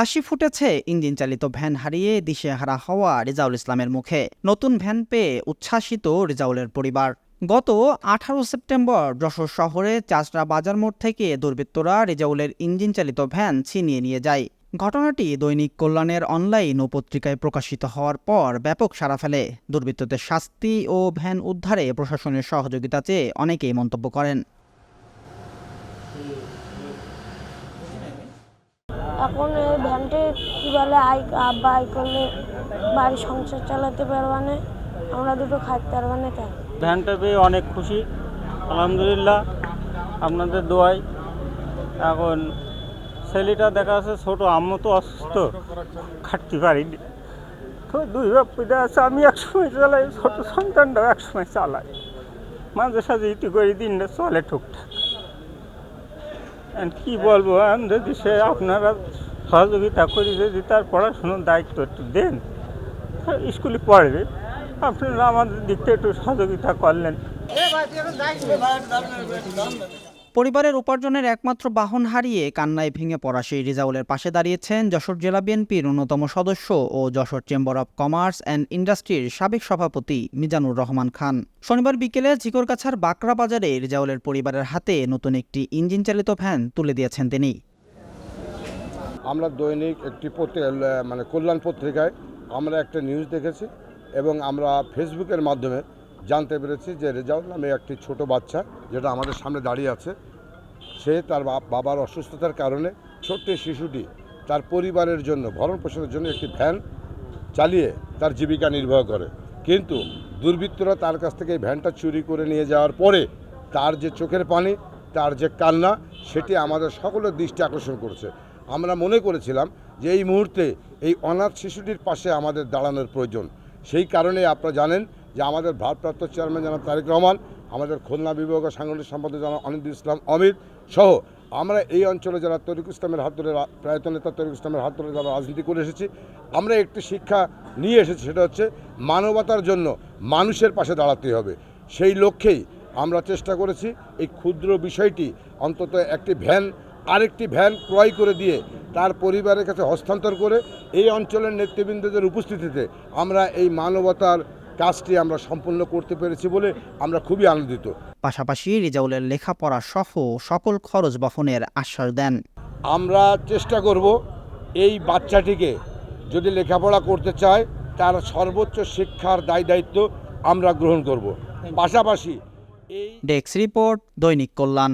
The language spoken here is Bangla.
হাসি ফুটেছে ইঞ্জিন চালিত ভ্যান হারিয়ে দিশেহারা হওয়া রেজাউল ইসলামের মুখে। নতুন ভ্যান পেয়ে উচ্ছ্বাসিত রেজাউলের পরিবার। গত আঠারো সেপ্টেম্বর যশোর শহরে চাষরা বাজার মোড় থেকে দুর্বৃত্তরা রেজাউলের ইঞ্জিন চালিত ভ্যান ছিনিয়ে নিয়ে যায়। ঘটনাটি দৈনিক কল্যাণের অনলাইন ও পত্রিকায় প্রকাশিত হওয়ার পর ব্যাপক সাড়া ফেলে। দুর্বৃত্তদের শাস্তি ও ভ্যান উদ্ধারে প্রশাসনের সহযোগিতা চেয়ে অনেকেই মন্তব্য করেন। এখন এই ভ্যানটি কী বলে আই আব্বা আই করলে বাড়ির সংসার চালাতে পারবা না, আমরা দুটো খাইতে পারবা না তাই ধানটা পেয়ে অনেক খুশি, আলহামদুলিল্লাহ, আপনাদের দোয়াই এখন ছেলেটা দেখা যাচ্ছে ছোটো, আম্মু তো অসুস্থ, খাটতে পারিনি। তো দুই বাপ্পিটা আছে আমি একসময় চালাই, ছোটো সন্তানটাও একসময় চালাই মাঝে সাঝে ইতি করে, দিনটা চলে টুকটাক। কী বলব আমি যদি সে আপনারা সহযোগিতা করি যদি তার পড়াশোনার দায়িত্ব একটু দেন স্কুলে পড়বে। আপনারা আমাদের দিকটা একটু সহযোগিতা করলেন। পরিবারের উপার্জনের একমাত্র বাহন হারিয়ে কান্নায় ভেঙে পড়া সেই রিজাউলের পাশে দাঁড়িয়েছেন যশোর জেলা বিএনপির অন্যতম সদস্য ও Jashore chamber of commerce and ইন্ডাস্ট্রির সাবেক সভাপতি মিজানুর রহমান খান। শনিবার বিকেলে ঝিকরগাছার বাকরা বাজারে রিজাউলের পরিবারের হাতে নতুন একটি ইঞ্জিন চালিত ভ্যান তুলে দিয়েছেন তিনি। আমরা দৈনিক একটি মানে কল্যাণ পত্রিকায় আমরা একটা নিউজ দেখেছি এবং আমরা ফেসবুকের মাধ্যমে জানতে পেরেছি যে রেজাউল নামে একটি ছোট বাচ্চা যেটা আমাদের সামনে দাঁড়িয়ে আছে, সে তার বাবার অসুস্থতার কারণে ছোট্ট শিশুটি তার পরিবারের জন্য ভরণ পোষণের জন্য একটি ভ্যান চালিয়ে তার জীবিকা নির্বাহ করে। কিন্তু দুর্বৃত্তরা তার কাছ থেকে ভ্যানটা চুরি করে নিয়ে যাওয়ার পরে তার যে চোখের পানি, তার যে কান্না, সেটি আমাদের সকলের দৃষ্টি আকর্ষণ করেছে। আমরা মনে করেছিলাম যে এই মুহূর্তে এই অনাথ শিশুটির পাশে আমাদের দাঁড়ানোর প্রয়োজন। সেই কারণে আপনারা জানেন যে আমাদের ভারপ্রাপ্ত চেয়ারম্যান জনাব তারেক রহমান, আমাদের খুলনা বিভাগীয় সাংগঠনিক সম্পাদক জনাব অনিন্দুল ইসলাম অমিত সহ আমরা এই অঞ্চলে যারা তরিক ইসলামের হাত ধরে প্রয়াত নেতা তরিক ইসলামের হাত ধরে যারা রাজনীতি করে এসেছি, আমরা একটি শিক্ষা নিয়ে এসেছি, সেটা হচ্ছে মানবতার জন্য মানুষের পাশে দাঁড়াতে হবে। সেই লক্ষ্যেই আমরা চেষ্টা করেছি এই ক্ষুদ্র বিষয়টি, অন্তত একটি ভ্যান, আরেকটি ভ্যান ক্রয় করে দিয়ে তার পরিবারের কাছে হস্তান্তর করে এই অঞ্চলের নেতৃবৃন্দদের উপস্থিতিতে আমরা এই মানবতার কাজটি আমরা সম্পূর্ণ করতে পেরেছি বলে আমরা খুবই আনন্দিত। পাশাপাশি রেজাউলের লেখাপড়া সহ সকল খরচ বহনের আশ্বাস দেন। আমরা চেষ্টা করব এই বাচ্চাটিকে যদি লেখাপড়া করতে চায় তার সর্বোচ্চ শিক্ষার দায় দায়িত্ব আমরা গ্রহণ করব। পাশাপাশি এই ডেস্ক রিপোর্ট দৈনিক কল্যাণ।